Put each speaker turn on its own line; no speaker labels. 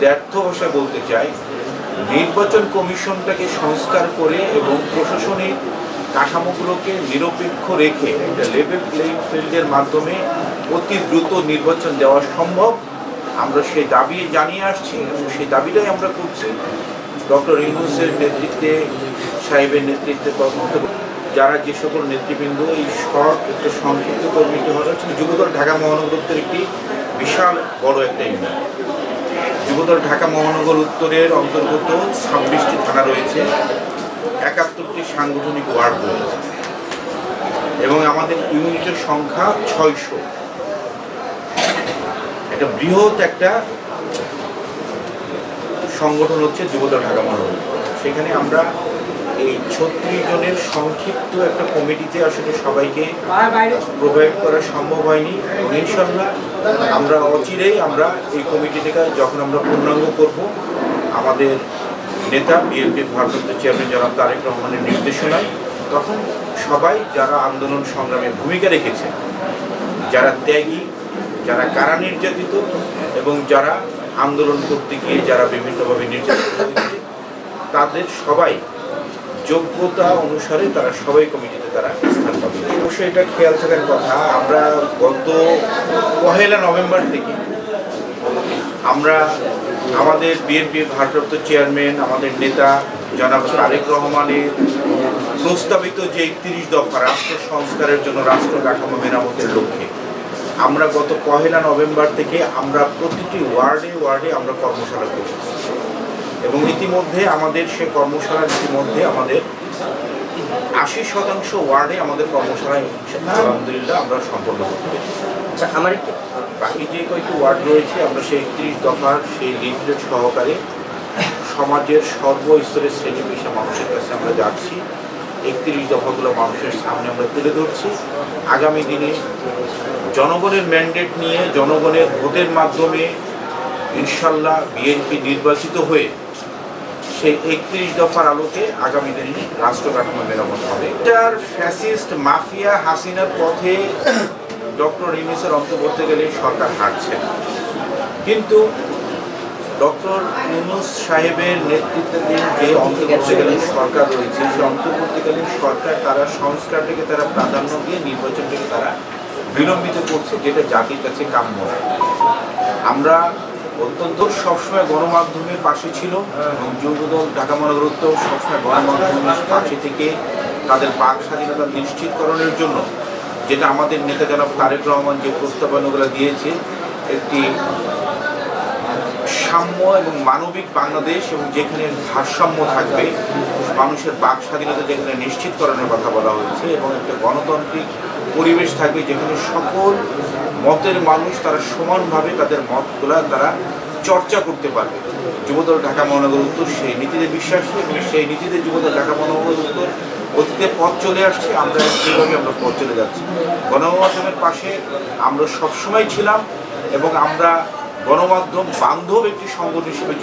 ব্যর্থ ভাষায় বলতে চাই, নির্বাচন কমিশনটাকে সংস্কার করে এবং প্রশাসনিক কাঠামোগুলোকে নিরপেক্ষ রেখে একটা লেভেল প্লেইং ফিল্ডের মাধ্যমে অতি দ্রুত নির্বাচন দেওয়া সম্ভব। আমরা সেই দাবি জানিয়ে আসছি এবং সেই দাবিটাই আমরা করছি। ডক্টর ইউনুসের নেতৃত্বে, সাহেবের নেতৃত্বে তদন্ত যারা যে সকল নেতৃবৃন্দ, এই শর্ট একটা সংক্ষিপ্ত কর্মীটি হচ্ছে যুবদল ঢাকা মহানগর উত্তর একটি বিশাল বড় একটা ইউনিয়ন। যুবদল ঢাকা মহানগর উত্তরের অন্তর্গত ছাব্বিশটি থানা রয়েছে, একাত্তরটি সাংগঠনিক ওয়ার্ড রয়েছে। এবং আমাদের ইউনিটের সংখ্যা ছয়শো। একটা বৃহৎ একটা সংগঠন হচ্ছে যুবদল ঢাকা মহানগর। সেখানে আমরা এই ছত্রিশ জনের সংক্ষিপ্ত একটা কমিটিতে আসলে সবাইকে প্রোভাইড করা সম্ভব হয়নি। ইনশাল্লাহ আমরা অচিরেই আমরা এই কমিটিটাকে যখন আমরা পূর্ণাঙ্গ করব আমাদের নেতা বিএনপির ভারপ্রাপ্ত চেয়ারম্যান জনাব তারেক রহমানের নির্দেশনায় তখন সবাই যারা আন্দোলন সংগ্রামে ভূমিকা রেখেছে যারা ত্যাগী যারা কারা নির্যাতিত এবং যারা আন্দোলন করতে গিয়ে যারা বিভিন্নভাবে নির্যাতিত হয়েছে তাদের সবাই যোগ্যতা অনুসারে তারা সবাই কমিটিতে তারা স্থান পাবে। অবশ্যই এটা খেয়াল থাকার কথা, আমরা গত পহেলা নভেম্বর থেকে আমরা আমাদের বিএনপির ভারপ্রাপ্ত চেয়ারম্যান, আমাদের নেতা জনাব তারেক রহমানের প্রস্তাবিত যে একত্রিশ দফা রাষ্ট্র সংস্কারের জন্য রাষ্ট্র কাঠামো মেরামতের লক্ষ্যে, আমরা গত পহেলা নভেম্বর থেকে আমরা প্রতিটি ওয়ার্ডে ওয়ার্ডে আমরা কর্মশালা করছি। এবং ইতিমধ্যে আমাদের সে কর্মশালার ইতিমধ্যে আমাদের আশি শতাংশ ওয়ার্ডে আমাদের কর্মশালায় আলহামদুলিল্লাহ আমরা সম্পন্ন করতে
আচ্ছা আমার একটু
বাকি যে কয়েকটি ওয়ার্ড রয়েছে আমরা সেই একত্রিশ দফার সেই লিফলেট সহকারে সমাজের সর্বস্তরের শ্রেণি পেশা মানুষের কাছে আমরা যাচ্ছি। একত্রিশ দফাগুলো মানুষের সামনে আমরা তুলে ধরছি। আগামী দিনে জনগণের ম্যান্ডেট নিয়ে জনগণের ভোটের মাধ্যমে ইনশাল্লাহ বিএনপি নির্বাচিত হয়ে সেই একত্রিশ দফার আলোকে আগামী দিনে রাষ্ট্র কাঠামো মেরামত হবে। এটার ফ্যাসিস্ট মাফিয়া হাসিনার পথে ডক্টর ইউনিসের অন্তর্বর্তী গেলে সরকার হারছে কিন্তু ডক্টর ইউনুস সাহেবের নেতৃত্বাধীন যে অন্তর্বর্তীকালীন সরকার রয়েছে, সেই অন্তর্বর্তীকালীন সরকার তারা সংস্কারটাকে তারা প্রাধান্য দিয়ে নির্বাচনটাকে তারা বিলম্বিত করছে, যেটা জাতির কাছে কাম্য আমরা অত্যন্ত সবসময় গণমাধ্যমের পাশে ছিল যুবদল ঢাকা মহানগরত্ব সবসময় গণমাধ্যমের পাশে থেকে তাদের বাক স্বাধীনতা নিশ্চিতকরণের জন্য যেটা আমাদের নেতা জনাব তারেক রহমান যে প্রস্তাবনাগুলো দিয়েছে, একটি সাম্য এবং মানবিক বাংলাদেশ এবং যেখানে ভারসাম্য থাকবে, মানুষের বাক স্বাধীনতা যেখানে নিশ্চিতকরণের কথা বলা হয়েছে এবং একটা গণতান্ত্রিক পরিবেশ থাকবে যেখানে সকল মতের মানুষ তারা সমানভাবে তাদের মতগুলা তারা চর্চা করতে পারবে। যুবদল ঢাকা মহানগর উত্তর সেই নীতিতে বিশ্বাসী এবং সেই নীতিতে যুবদল ঢাকা মহানগর উত্তর অতীতে পথ চলে আসছে, আমরা সেইভাবে আমরা পথ চলে যাচ্ছি। গণমাধ্যমের পাশে আমরা সবসময় ছিলাম এবং আমরা গণমাধ্যম বান্ধব একটি সংগঠন হিসেবে